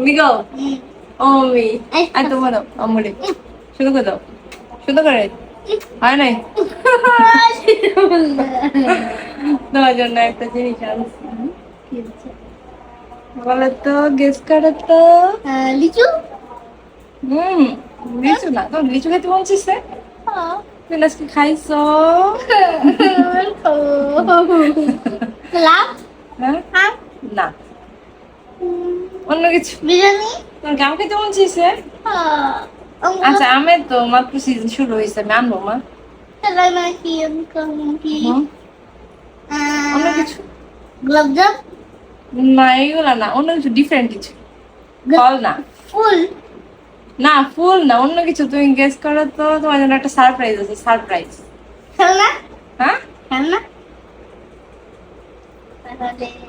আমি গো ও আমি আর তোমার আমরে শুরু করে দাও। শুরু করে? হয় নাই? তোমার জন্য একটা জিনিস আনছি। বলো তো গেস করো তো। লিচু? হুম লিচু না। তো লিচু খেতে মন চাইছে? হ্যাঁ। তুমি আজকে খাইছো? লাভ হ্যাঁ? হ্যাঁ। না। অন্য কিছু। বিরিয়ানি? খেতে মন চাইছে। আচ্ছা আমের তো মাত্র সিজন শুরু হয়েছে আমি আনব মা। অন্য কিছু? গোলাপজাম? না এগুলা না অন্য কিছু ডিফারেন্ট কিছু। ফল না। ফুল? না ফুল না অন্য কিছু। তুমি গেস করো তো তোমার জন্য একটা সারপ্রাইজ আছে সারপ্রাইজ খেলনা? হ্যাঁ? খেলনা?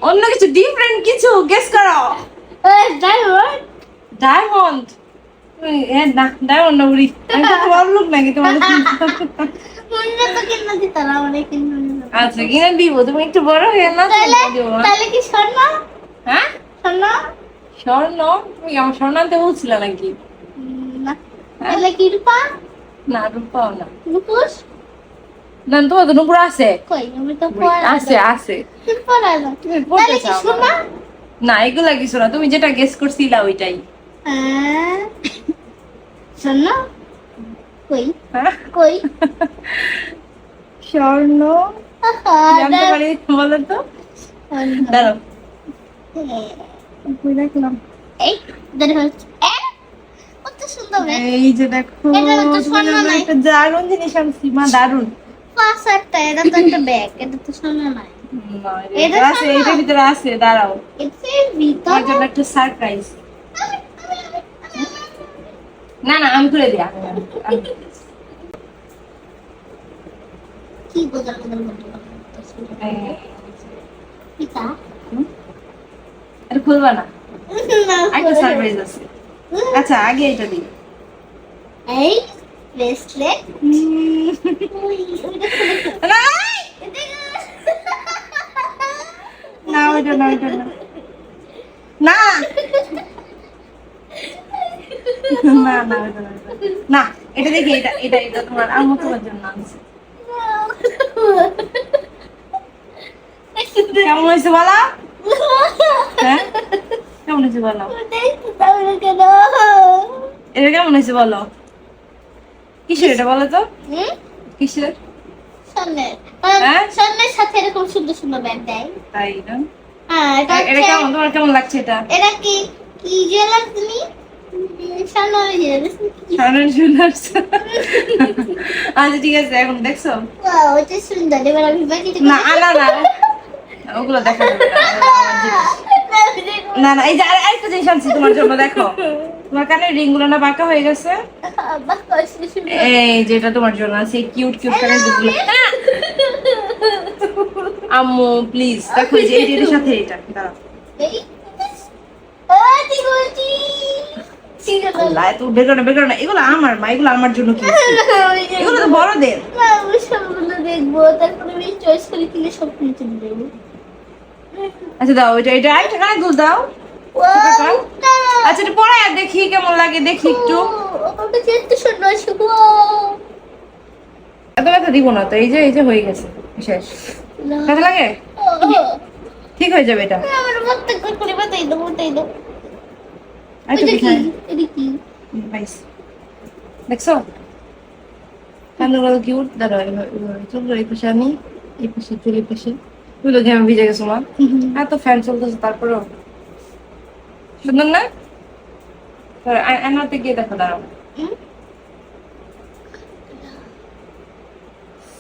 অন্য কিছু ডিফারেন্ট কিছু গেস করো। ডায়মন্ড ডায়মন্ড না উড়ি আমি তো বড় লোক নাকি তোমার মুন্না তো কিনা দিত না আমাদের কিনা দিত আচ্ছা কিনে দিব তুমি একটু বড় হয়ে না তাহলে কি স্বর্ণ হ্যাঁ স্বর্ণ স্বর্ণ তুমি আমার স্বর্ণ আনতে বলছিল নাকি তাহলে কি রূপা না রূপাও না মুখোশ না তোমার তো নুপুর আছে আছে আছে তুমি না এগুলা কিছু না। তুমি যেটা গেস করছিলা ওইটাই। স্বর্ণ? কই? হ্যাঁ? কই? স্বর্ণ? জানতে পারি বলো তো। দাঁড়াও। এই কত সুন্দর যে দেখো দারুণ জিনিস আনছি। মা দারুণ। পাঁচ এটা তো একটা ব্যাগ এটা তো এটা এটা আছে স্বর্ণ? এটার ভিতরে আছে দাঁড়াও এর ভিতরে তোমার জন্য একটা সারপ্রাইজ না না আমি করে দিই আমি- আমি- আমি- কি গোদল গোদল গোদল গোদল এই- পিতা হুম? এটা খুলবা না না একটা সারপ্রাইজ আছে আচ্ছা আগে এটা দিই এই ব্রেসলেট না না ওইটা না। ওইটা না না না না। ওইটা না, এটা দেখি এটা এটা এটা তোমার আম্মু তোমার জন্য আনছে। কেমন হয়েছে বলো? হ্যাঁ? কেমন হয়েছে বলো? এটা কেমন হয়েছে বলো? কিসের এটা বলো তো? কিসের? হ্যাঁ? স্বর্ণের সাথে এরকম সুন্দর সুন্দর ব্যাগ দেয়। তাই না? এটা এটা কেমন? তোমার কেমন লাগছে এটা? কি কি তুমি? আচ্ছা ঠিক আছে এখন দেখছ? ওইটা সুন্দর। এবার আমি বাকিটা না না ওগুলো দেখা না, ওগুলো। না না। এই যে আর- আরেকটা জিনিস আনছি তোমার জন্য দেখো। তোমার কানের রিংগুলো না বাঁকা হয়ে গেছে? এই যেটা তোমার জন্য আছে কিউট কিউট দুগুলো আম্মু প্লিজ দেখো এই যে যে সাথে এটা দাঁড়াও আল্লাহ এত না না এগুলো আমার মা এগুলো আমার জন্য কি তো বড়দের দেখব তারপরে চয়েস সব আচ্ছা দাও এটা আচ্ছা এটা দেখি কেমন লাগে দেখি একটু ওটা এত ব্যথা দিব না তো এই যে এই যে হয়ে গেছে শেষ। ব্যথা লাগে? ঠিক হয়ে যাবে এটা। দেখছ? কানগুলো কিউট দাঁড়াও এভাবে এভাবে এই পাশে আমি এই পাশে চুল এই পাশে। চুলো ঘেমে ভিজে গেছো মা। এত ফ্যান চলতেছে তারপরেও। সুন্দর না? আয়নাতে গিয়ে দেখো দাঁড়াও।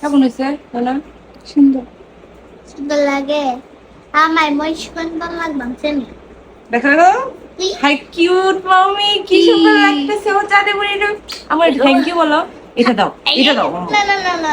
কেমন হয়েছে না সুন্দর। সুন্দর লাগে। আমার মই সুন্দর লাগবে দেখো দেখো। হাই কিউট মামি কি সুন্দর লাগতেছে ও চাঁদে বুড়ি আমার থ্যাংক ইউ বলো। এটা দাও এটা দাও না না না না।